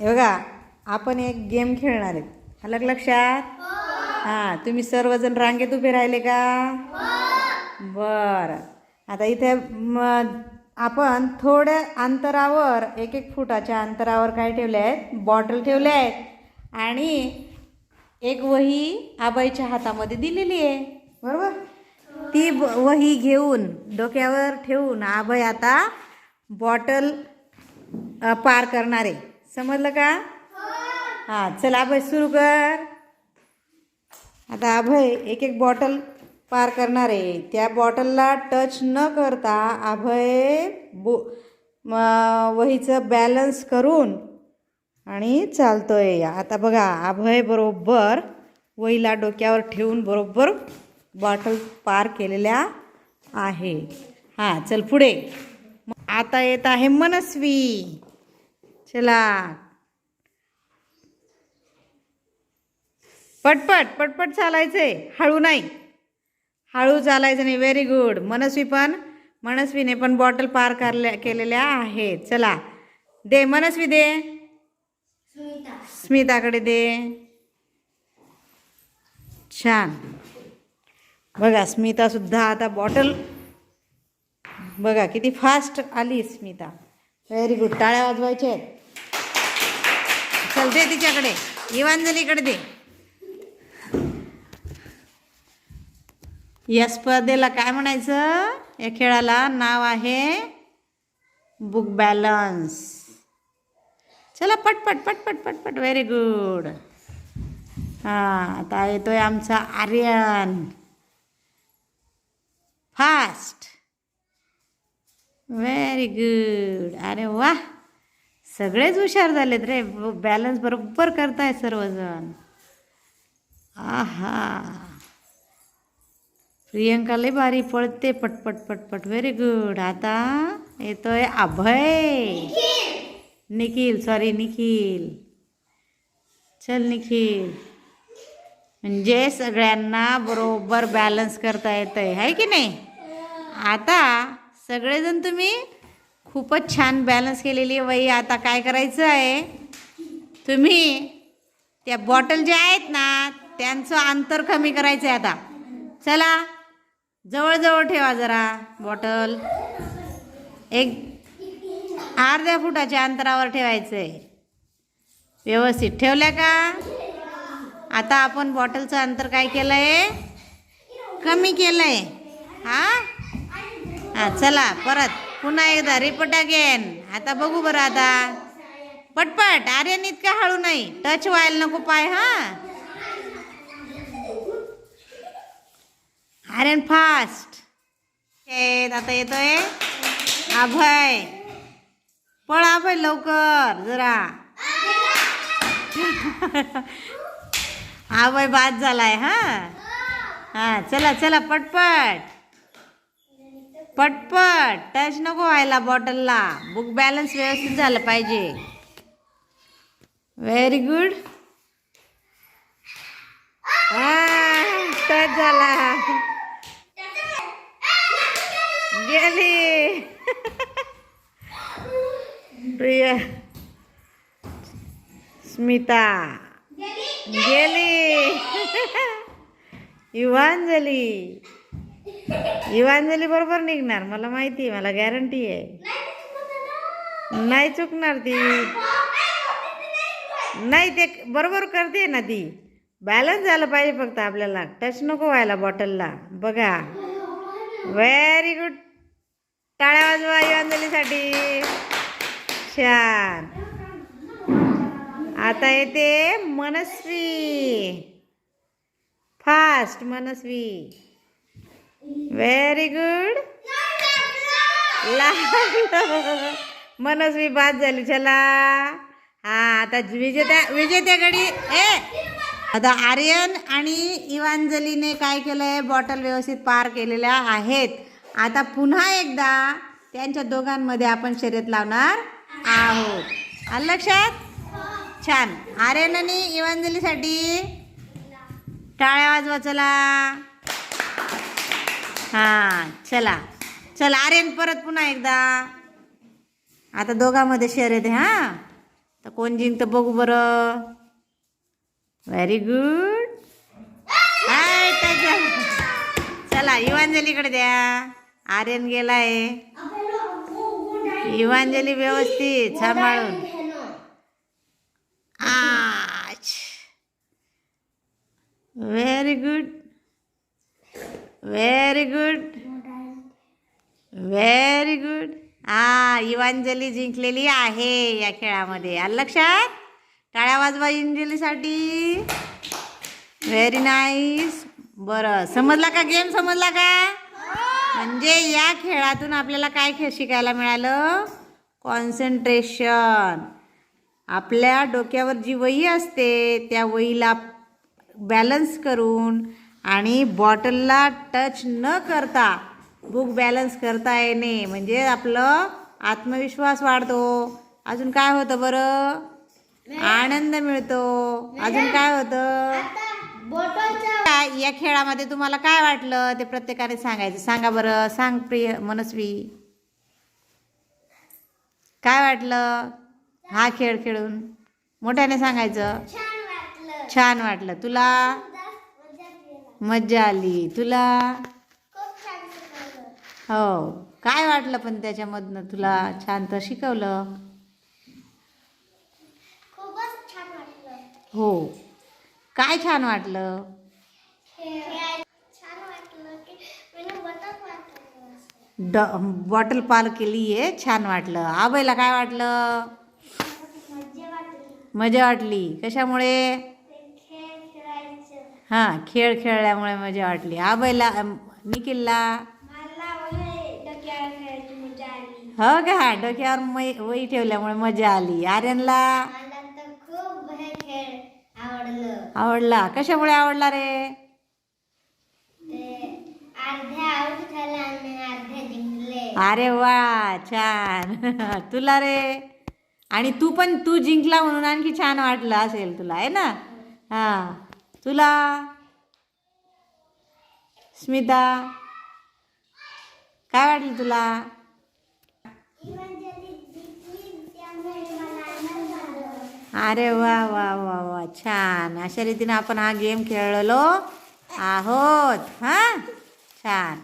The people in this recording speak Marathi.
हे बघा आपण एक गेम खेळणार आहेत अलग लक्षात? हां तुम्ही सर्वजण रांगेत उभे राहिले का? बरं. आता इथे म आपण थोड्या अंतरावर एक एक फुटाच्या अंतरावर काय ठेवले आहेत? बॉटल ठेवले आहेत. आणि एक वही आबाईच्या हातामध्ये दिलेली आहे. बरोबर? ती ब- वही घेऊन डोक्यावर ठेवून आबाई आता बॉटल पार करणार आहे. समजलं का? हां चल अभय सुरू कर. आता अभय एक एक बॉटल पार करणार आहे. त्या बॉटलला टच न करता अभय बो वहीचं बॅलन्स करून आणि चालतोय. आता बघा अभय बरोबर वहीला डोक्यावर ठेवून बरोबर बॉटल पार केलेल्या आहे. हां चल पुढे. आता येत आहे मनस्वी. चला. पटपट पटपट चालायचंय हळू नाही. हळू चालायचं नाही. व्हेरी गुड मनस्वी पण मनस्वीने पण बॉटल पार करल्या केलेल्या आहेत. चला. दे मनस्वी दे. स्मिताकडे दे. छान. बघा स्मितासुद्धा आता बॉटल बघा किती फास्ट आली स्मिता. व्हेरी गुड टाळ्या वाजवायच्या आहेत. चल दे तिच्याकडे. इवांजलीकडे दे. या स्पर्धेला काय म्हणायचं? या खेळाला नाव आहे बुक बॅलन्स. चला पटपट पटपट पटपट. व्हेरी गुड हां आता येतोय आमचा आर्यन. फास्ट व्हेरी गुड अरे वा. सगळेच हुशार झालेत रे. बॅलन्स बरोबर करताय सर्वजण. आहा. प्रियंका लय भारी पळते पटपट पटपट. व्हेरी गुड आता येतोय अभय. निखिल. सॉरी निखिल. चल निखिल. म्हणजे सगळ्यांना बरोबर बॅलन्स करता येतं आहे की नाही? आता सगळेजण तुम्ही खूपच छान बॅलन्स केलेली आहे वही आता काय करायचं आहे? तुम्ही त्या बॉटल ज्या आहेत ना त्यांचं अंतर कमी करायचं आहे आता. चला जवळजवळ ठेवा जरा बॉटल एक अर्ध्या फुटाच्या अंतरावर ठेवायचं आहे व्यवस्थित. ठेवल्या का? आता आपण बॉटलचं अंतर काय केलं आहे कमी केलं आहे हां? हां चला परत. पुन्हा एकदा रिपीट अगेन आता बघू बरं आता. पटपट. आर्यन इतका हळू नाही. टच व्हायला नको पाय हा. आर्यन फास्ट आता येतोय. अभय पळ अभय लवकर जरा. अभय बाद झालाय हा. हा चला चला पटपट. पटपट टच नको व्हायला बॉटलला बुक बॅलन्स व्यवस्थित झालं पाहिजे. व्हेरी गुड टच झाला. गेली. प्रिया. स्मिता. गेली. युवांजली युवांजली बरोबर निघणार मला माहिती आहे मला गॅरंटी आहे. नाही चुकणार ती. नाही ते बरोबर करते ना ती. बॅलन्स झालं पाहिजे फक्त आपल्याला. टच नको व्हायला बॉटलला बघा. व्हेरी गुड टाळ्या वाजवा युवांजलीसाठी छान. आता येते Manasvi. Fast Manasvi. Very good Manasvi बाद झाली चला. हा आता विजेत्या विजेत्याकडे ए. आता आर्यन आणि इवांजलीने काय केलंय? बॉटल व्यवस्थित पार केलेल्या आहेत. आता पुन्हा एकदा त्यांच्या दोघांमध्ये आपण शर्यत लावणार आहोत. आलं लक्षात? छान. आर्यन आणि इवांजलीसाठी टाळ्या वाजवा चला. हां चला. चला आर्यन परत पुन्हा एकदा. आता दोघांमध्ये शेअर येते हां. तर कोण जिंकतं बघू बरं. व्हेरी गुड हाय चला इवांजलीकडे द्या. आर्यन गेलाय. इवांजली व्यवस्थित सांभाळून आच very good very good very good हा जिंकलेली आहे या खेळामध्ये. आलं लक्षात? टाळ्या वाजवा इंजलीसाठी. व्हेरी नाईस बरं समजला का गेम समजला का? म्हणजे या खेळातून आपल्याला काय खेळ शिकायला मिळालं? कॉन्सन्ट्रेशन आपल्या डोक्यावर जी वही असते त्या वहीला बॅलन्स करून आणि बॉटलला टच न करता बुक बॅलन्स करता येणे. म्हणजे आपलं आत्मविश्वास वाढतो. अजून काय होतं बरं? आनंद मिळतो. अजून काय होतं? काय या खेळामध्ये तुम्हाला काय वाटलं? ते प्रत्येकाने सांगायचं. सांगा बरं. सांग प्रिय मनस्वी. काय वाटलं? हा खेळ खेळून. मोठ्याने सांगायचं. छान वाटलं. छान वाटलं. तुला मजा आली. तुला हो. काय वाटलं पण त्याच्यामधनं? तुला छान तर शिकवलं. खूपच छान वाटलं. हो. काय छान वाटलं? खेळ छान वाटलं की मला बटक वाटलं ड बॉटल पार केली आहे छान वाटलं. आबाईला काय वाटलं? मजा वाटली. मजा वाटली. कशामुळे? ते खेळ खेळायचं. हां खेळ खेळल्यामुळे मजा वाटली. आबाईला अम, निखिलला मला वही डोक्यावर खेळायची मजा आली हो का? डोक्यावर मै वही ठेवल्यामुळे मजा आली. आर्यनला? आवडलं. कशामुळे आवडला रे? अरे वा छान. तुला रे? आणि तू पण तू जिंकला म्हणून आणखी छान वाटलं असेल तुला आहे ना? हां. तुला? स्मिता? काय वाटलं तुला इव्हनजली जिंकली त्यामुळे मला आनंद झाला अरे वा वा वा वा. छान. अशा रीतीने आपण हा गेम खेळलो आहोत हां? छान.